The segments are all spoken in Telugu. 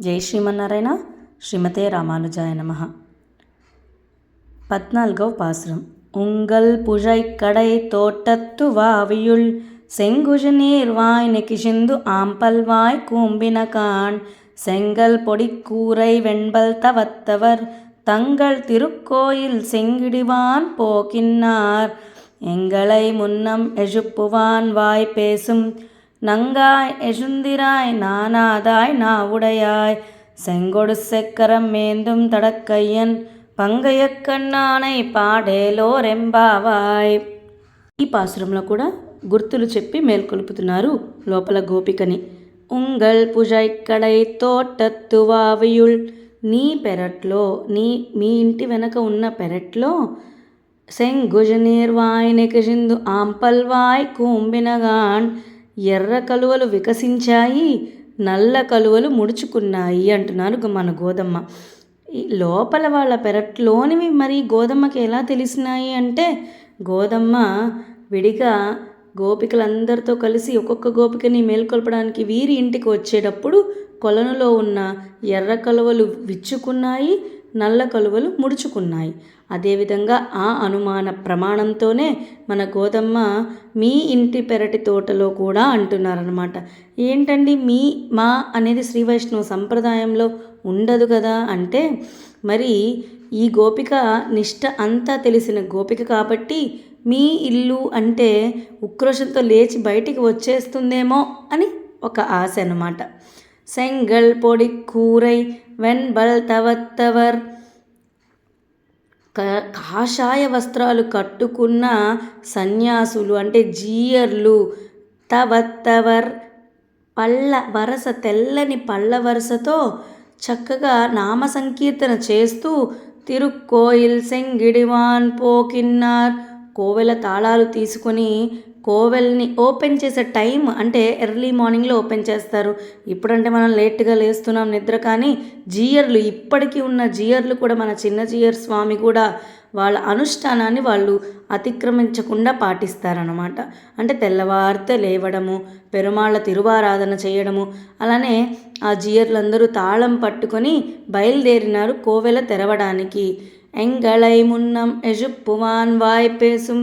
జై శ్రీమన్నారాయణ శ్రీమతే రామానుజాయ నమ పద్నాలుగవ పాసురం உங்கள் புழை கடை தோட்டத்து வாவியுள் செங்குஜு நீர்வாய் நெகிழிந்து ஆம்பல்வாய் கூம்பினகான் செங்கல் பொடிக்கூரை வெண்பல் தவத்தவர் தங்கள் திருக்கோயில் செங்கிடிவான் போக்கின்னார் எங்களை முன்னம் எழுப்புவான் வாய் பேசும் நங்காய் எசுந்திராய் நானாதாய் நாவுடையாய் செங்கொடு செக்கரம் மேந்தும் தடக்கையன் పంగయ కన్నానై పాడేలోరెంబావాయ్ ఈ పాసురంలో కూడా గుర్తులు చెప్పి మేల్కొలుపుతున్నారు లోపల గోపికని ఉంగల్ పుజైక్కడై తోటత్తు వావియుల్ నీ పెరట్లో నీ మీ ఇంటి వెనక ఉన్న పెరట్లో సెంగుజ నీర్వాయ్ నెకజిందు ఆంపల్వాయ్ కూంబినగాన్ ఎర్ర కలువలు వికసించాయి నల్ల కలువలు ముడుచుకున్నాయి అంటున్నారు మన గోదమ్మ. ఈ లోపల వాళ్ళ పెరట్లోనివి మరి గోధమ్మకి ఎలా తెలిసినాయి అంటే గోధమ్మ విడిగా గోపికలందరితో కలిసి ఒక్కొక్క గోపికని మేల్కొల్పడానికి వీరి ఇంటికి వచ్చేటప్పుడు కొలనులో ఉన్న ఎర్ర కలువలు విచ్చుకున్నాయి నల్ల కలువలు ముడుచుకున్నాయి. అదేవిధంగా ఆ అనుమాన ప్రమాణంతోనే మన గోదమ్మ మీ ఇంటి పెరటి తోటలో కూడా అంటున్నారనమాట ఏంటండి మీ మా అనేది శ్రీ వైష్ణవ సంప్రదాయంలో ఉండదు కదా అంటే మరి ఈ గోపిక నిష్ట అంతా తెలిసిన గోపిక కాబట్టి మీ ఇల్లు అంటే ఉక్రోషంతో లేచి బయటికి వచ్చేస్తుందేమో అని ఒక ఆశ అనమాట సెంగల్ పొడి కూరై వెన్బల్ తవత్తవర్ కాషాయ వస్త్రాలు కట్టుకున్న సన్యాసులు అంటే జీయర్లు తవత్తవర్. పళ్ళ వరస తెల్లని పళ్ళ వరసతో చక్కగా నామ సంకీర్తన చేస్తూ తిరుక్కోయిల్ సెంగిడివాన్ పోకిన్నార్. కోవెల తాళాలు తీసుకొని కోవెల్ని ఓపెన్ చేసే టైం అంటే ఎర్లీ మార్నింగ్లో ఓపెన్ చేస్తారు. ఇప్పుడంటే మనం లేట్గా లేస్తున్నాం నిద్ర కానీ జీయర్లు ఇప్పటికీ ఉన్న జీయర్లు కూడా మన చిన్న జీయర్ స్వామి కూడా వాళ్ళ అనుష్ఠానాన్ని వాళ్ళు అతిక్రమించకుండా పాటిస్తారనమాట అంటే తెల్లవారితే లేవడము పెరుమాళ్ళ తిరువారాధన చేయడము అలానే ఆ జీయర్లందరూ తాళం పట్టుకొని బయలుదేరినారు కోవెల తెరవడానికి. ఎంగళై మున్నం ఎజుప్పువాన్ వాయ్పేసుం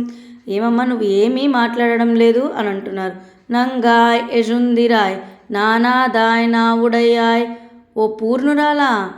ఏమమ్మా నువ్వు ఏమీ మాట్లాడడం లేదు అని అంటున్నారు. నంగాయ్ ఎజుందిరాయ్ నానాదాయ్ నా ఉడయ్యాయ్. ఓ పూర్ణురాలా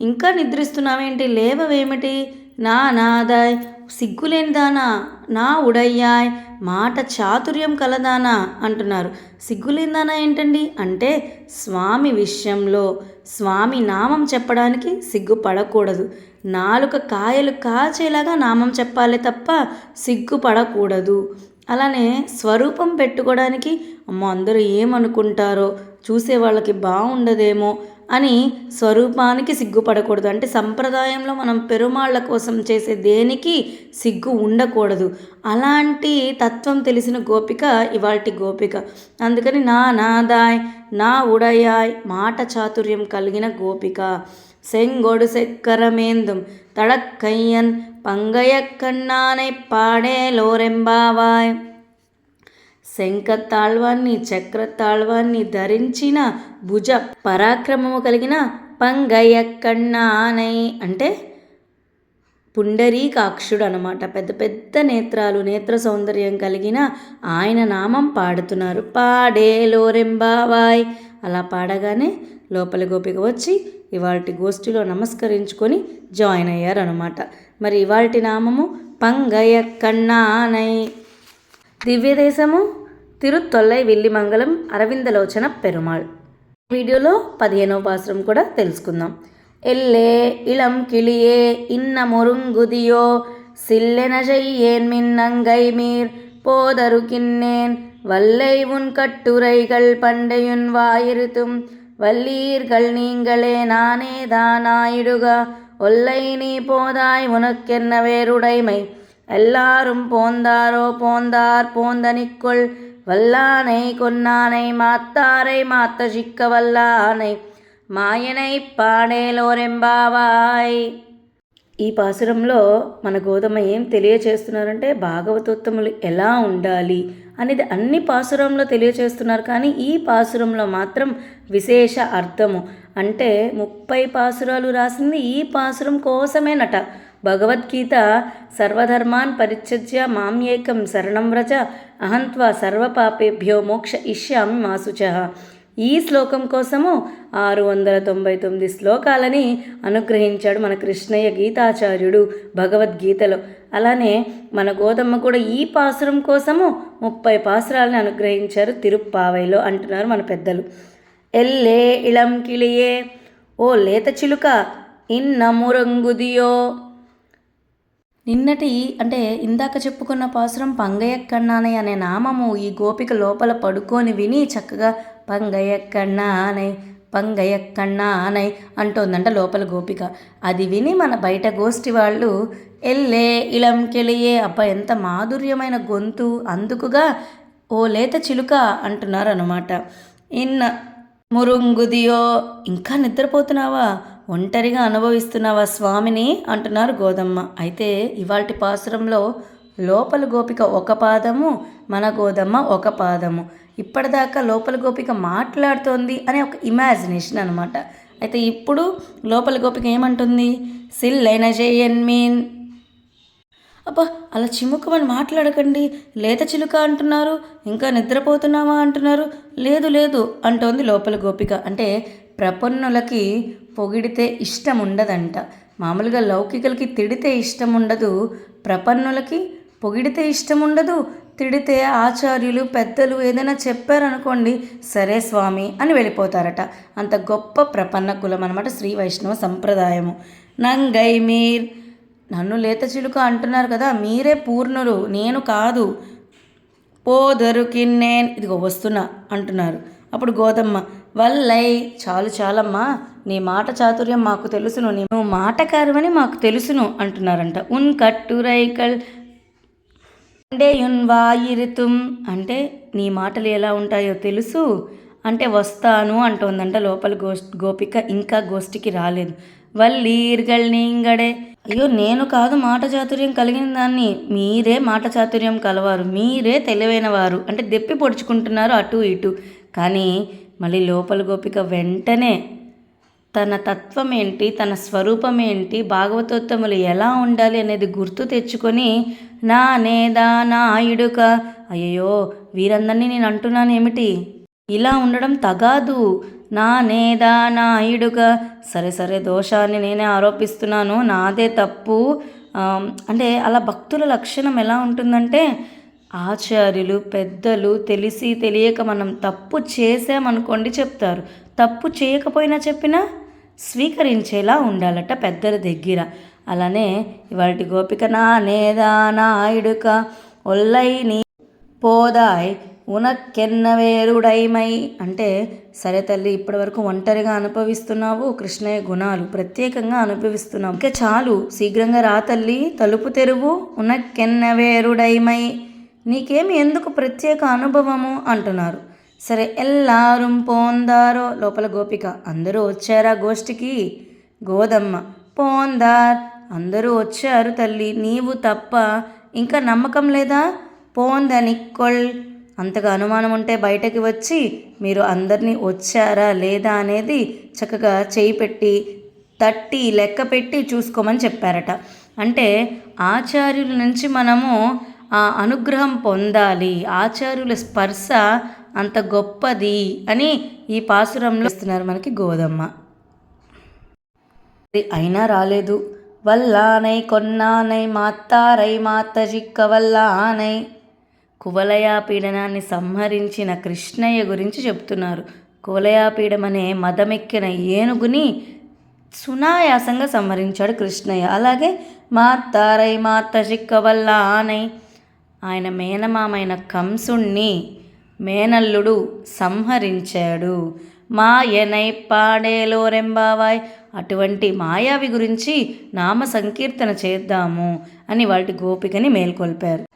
ఇంకా నిద్రిస్తున్నావేంటి? లేవవేమిటి? నానాదాయ్ సిగ్గులేనిదానా? నా ఉడయ్యాయ్ మాట చాతుర్యం కలదానా? అంటున్నారు. సిగ్గులేనిదానా ఏంటండి? అంటే స్వామి విషయంలో స్వామి నామం చెప్పడానికి సిగ్గుపడకూడదు. నాలుక కాయలు కాచేలాగా నామం చెప్పాలి తప్ప సిగ్గుపడకూడదు. అలానే స్వరూపం పెట్టుకోవడానికి అమ్మ అందరూ ఏమనుకుంటారో? చూసే వాళ్ళకి బాగుండదేమో అని స్వరూపానికి సిగ్గుపడకూడదు అంటే సంప్రదాయంలో మనం పెరుమాళ్ళ కోసం చేసే దేనికి సిగ్గు ఉండకూడదు అలాంటి తత్వం తెలిసిన గోపిక ఇవాల్టి గోపిక అందుకని నా నాదాయ్ నా ఉడయాయ్ మాట చాతుర్యం కలిగిన గోపిక செங்கொடு செக்கரமேந்தும் தடக்கையன் பங்கைய கண்ணானை పాడేలోరెంబావాయ్ శంఖతాళ్వాన్ని చక్రతాళ్వాన్ని ధరించిన భుజ పరాక్రమము కలిగిన పంగయ్య కన్నానై అంటే పుండరీకాక్షుడు అనమాట పెద్ద పెద్ద నేత్రాలు నేత్ర సౌందర్యం కలిగిన ఆయన నామం పాడుతున్నారు. పాడేలోరెంబావాయ్ అలా పాడగానే లోపల గోపిక వచ్చి ఇవాల్టి గోష్ఠిలో నమస్కరించుకొని జాయిన్ అయ్యారనమాట. మరి ఇవాల్టి నామము పంగయ కన్నానై. దివ్యదేశము తిరుత్తొల్లై విల్లిమంగళం అరవిందలోచన పెరుమాళ్ వీడియోలో పదిహేనవ పాశ్రం కూడా తెలుసుకుందాం ఎల్లే ఇళం కిళియే ఇన్న మొరుంగుదియో சில்லென செய்யேன் மின்னங்கை மீர் போதரு கின்னேன் வல்லை உன் கட்டுரைகள் பண்டையுன் வாயிருத்தும் வல்லீர்கள் நீங்களே நானே தானாயிடுக ஒல்லை நீ போதாய் உனக்கென்ன வேறுடைமை? எல்லாரும் போந்தாரோ போந்தார் போந்தனிக்குள் வல்லானை கொன்னானை மாத்தாரை மாத்த சிக்க வல்லானை మాయనై పాడేలోరెంబావాయ్ ఈ పాసురంలో మన గోధుమ ఏం తెలియచేస్తున్నారంటే భాగవతోత్తములు ఎలా ఉండాలి అనేది అన్ని పాసురంలో తెలియచేస్తున్నారు కానీ ఈ పాసురంలో మాత్రం విశేష అర్థము అంటే ముప్పై పాసురాలు రాసింది ఈ పాసురం కోసమేనట భగవద్గీత సర్వధర్మాన్ పరిత్యజ్య మామ్యేకం శరణం వ్రజ అహంత్వా సర్వపాపేభ్యో మోక్ష ఇష్యామి మాసుచ. ఈ శ్లోకం కోసము ఆరు వందల తొంభై తొమ్మిది శ్లోకాలని అనుగ్రహించాడు మన కృష్ణయ్య గీతాచార్యుడు భగవద్గీతలో. అలానే మన గోదమ్మ కూడా ఈ పాసురం కోసము ముప్పై పాసురాలని అనుగ్రహించారు తిరుప్పావైలో అంటున్నారు మన పెద్దలు. ఎల్లే ఇళం కిళియే ఓ లేత చిలుక ఇన్నమురంగుదియో నిన్నటి అంటే ఇందాక చెప్పుకున్న పాసురం పంగయ్యక్కన్నానయ్య అనే నామము ఈ గోపిక లోపల పడుకొని విని చక్కగా పంగయ్య కన్నానై పంగయ్య అంటోందంట లోపల గోపిక. అది విని మన బయట గోష్ఠి వాళ్ళు ఎల్లే ఇళం కెలియే అబ్బా ఎంత మాధుర్యమైన గొంతు అందుకుగా ఓ లేత చిలుక అంటున్నారు అనమాట ఇన్న మురుంగుదియో ఇంకా నిద్రపోతున్నావా? ఒంటరిగా అనుభవిస్తున్నావా స్వామిని? అంటున్నారు గోదమ్మ. అయితే ఇవాల్టి పాసురంలో లోపల గోపిక ఒక పాదము మన గోదమ్మ ఒక పాదము. ఇప్పటిదాకా లోపల గోపిక మాట్లాడుతోంది అనే ఒక ఇమాజినేషన్ అనమాట అయితే ఇప్పుడు లోపల గోపిక ఏమంటుంది? సిల్లైన జయన్మీన్ అబ్బా అలా చిముకమని మాట్లాడకండి. లేత చిలుక అంటున్నారు. ఇంకా నిద్రపోతున్నావా అంటున్నారు. లేదు లేదు అంటోంది లోపల గోపిక. అంటే ప్రపన్నులకి పొగిడితే ఇష్టం ఉండదంట మామూలుగా లౌకికులకి తిడితే ఇష్టం ఉండదు ప్రపన్నులకి పొగిడితే ఇష్టం ఉండదు తిడితే ఆచార్యులు పెద్దలు ఏదైనా చెప్పారనుకోండి సరే స్వామి అని వెళ్ళిపోతారట. అంత గొప్ప ప్రపన్న కులం అనమాట శ్రీ వైష్ణవ సంప్రదాయము. నంగై మీర్ నన్ను లేత చిలుక అంటున్నారు కదా మీరే పూర్ణులు నేను కాదు పోదరుకి నేను ఇదిగో వస్తున్నా అంటున్నారు. అప్పుడు గోదమ్మ వల్లై చాలు చాలమ్మా నీ మాట చాతుర్యం మాకు తెలుసును నువ్వు మాటకారువని మాకు తెలుసును అంటున్నారంట. ఉన్ కట్టురైకల్ అంటే యున్ వాయిరుతుం అంటే నీ మాటలు ఎలా ఉంటాయో తెలుసు అంటే వస్తాను అంటోందంట లోపల గోష్ గోపిక ఇంకా గోష్ఠికి రాలేదు. వల్లీర్గల్ నీంగడే అయ్యో నేను కాదు మాట చాతుర్యం కలిగిన దాన్ని మీరే మాట చాతుర్యం కలవారు మీరే తెలివైన వారు అంటే దెప్పి పొడుచుకుంటున్నారు అటు ఇటు కానీ మళ్ళీ లోపల గోపిక వెంటనే తన తత్వం ఏంటి తన స్వరూపం ఏంటి భాగవతోత్తములు ఎలా ఉండాలి అనేది గుర్తు తెచ్చుకొని నా నేదా నాయుడుక అయ్యో వీరందరినీ నేను అంటున్నాను ఏమిటి? ఇలా ఉండడం తగాదు. నా నేదా నా సరే సరే దోషాన్ని నేనే ఆరోపిస్తున్నాను నాదే తప్పు. అంటే అలా భక్తుల లక్షణం ఎలా ఉంటుందంటే ఆచార్యులు పెద్దలు తెలిసి తెలియక మనం తప్పు చేసామనుకోండి చెప్తారు. తప్పు చేయకపోయినా చెప్పినా స్వీకరించేలా ఉండాలట పెద్దల దగ్గర. అలానే ఇవాటి గోపిక నా నేదా నా ఒల్లైని పోదాయ్ ఉనకెన్నవేరుడైమై అంటే సరే తల్లి ఇప్పటివరకు ఒంటరిగా అనుభవిస్తున్నావు కృష్ణయ్య గుణాలు ప్రత్యేకంగా అనుభవిస్తున్నావు. ఇంకా చాలు శీఘ్రంగా రా తల్లి తలుపు తెరువు ఉనకెన్నవేరుడైమై నీకేమి ఎందుకు ప్రత్యేక అనుభవము? అంటున్నారు. సరే ఎల్లారు పోందారో? లోపల గోపిక. అందరూ వచ్చారా గోష్ఠికి? గోదమ్మ. పోందార్. అందరూ వచ్చారు తల్లి. నీవు తప్ప ఇంకా నమ్మకం లేదా? పోందనిక్కొల్ అంతగా అనుమానం ఉంటే బయటకి వచ్చి మీరు అందరినీ వచ్చారా లేదా అనేది చక్కగా చేయి పెట్టి తట్టి లెక్క పెట్టి చూసుకోమని చెప్పారట. అంటే ఆచార్యుల నుంచి మనము ఆ అనుగ్రహం పొందాలి ఆచార్యుల స్పర్శ అంత గొప్పది అని ఈ పాసురంలో ఇస్తున్నారు మనకి గోదమ్మ. అయినా రాలేదు. వల్లానై కొన్నానై మాత్తారై మాత్త చిక్క వల్లానై. కువలయాపీడనాన్ని సంహరించిన కృష్ణయ్య గురించి చెప్తున్నారు. కువలయాపీడం అనే మదమెక్కిన ఏనుగుని సునాయాసంగా సంహరించాడు కృష్ణయ్య. అలాగే మాత్తారై మాత్త చిక్క వల్ల ఆనై ఆయన మేనమామైన కంసుణ్ణి మేనల్లుడు సంహరించాడు. మాయనై పాడేలో రెంబావాయ్ అటువంటి మాయావి గురించి నామ సంకీర్తన చేద్దాము అని వాటి గోపికని మేల్కొల్పారు.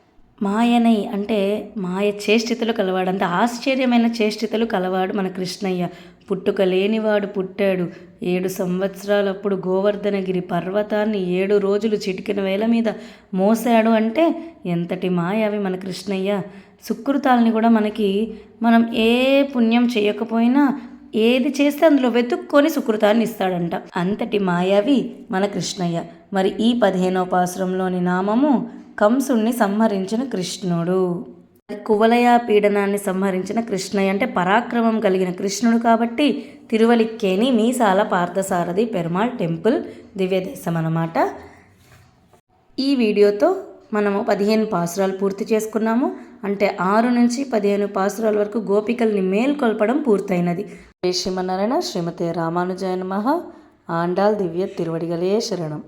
మాయనై అంటే మాయ చేష్టితలు కలవాడు. అంత ఆశ్చర్యమైన చేష్టితలు కలవాడు మన కృష్ణయ్య. పుట్టుక లేనివాడు పుట్టాడు. ఏడు సంవత్సరాలప్పుడు గోవర్ధనగిరి పర్వతాన్ని ఏడు రోజులు చిటికిన వేల మీద మోసాడు అంటే ఎంతటి మాయావి మన కృష్ణయ్య. సుకృతాలని కూడా మనకి మనం ఏ పుణ్యం చేయకపోయినా ఏది చేస్తే అందులో వెతుక్కొని సుకృతాన్ని ఇస్తాడంట. అంతటి మాయావి మన కృష్ణయ్య. మరి ఈ పదిహేనవ పాసురంలోని నామము కంసుణ్ణి సంహరించిన కృష్ణుడు. కువలయ పీడనాన్ని సంహరించిన కృష్ణయ్య అంటే పరాక్రమం కలిగిన కృష్ణుడు కాబట్టి తిరువలిక్కేని మీసాల పార్థసారథి పెరుమాళ్ టెంపుల్ దివ్యదేశం అన్నమాట. ఈ వీడియోతో మనము పదిహేను పాసురాలు పూర్తి చేసుకున్నాము. అంటే ఆరు నుంచి పదిహేను పాసురాల వరకు గోపికల్ని మేల్కొల్పడం పూర్తయినది. శ్రీ శ్రీమన్నారాయణ శ్రీమతి రామానుజాయ నమ. ఆండాల్ దివ్య తిరువడిగలే శరణం.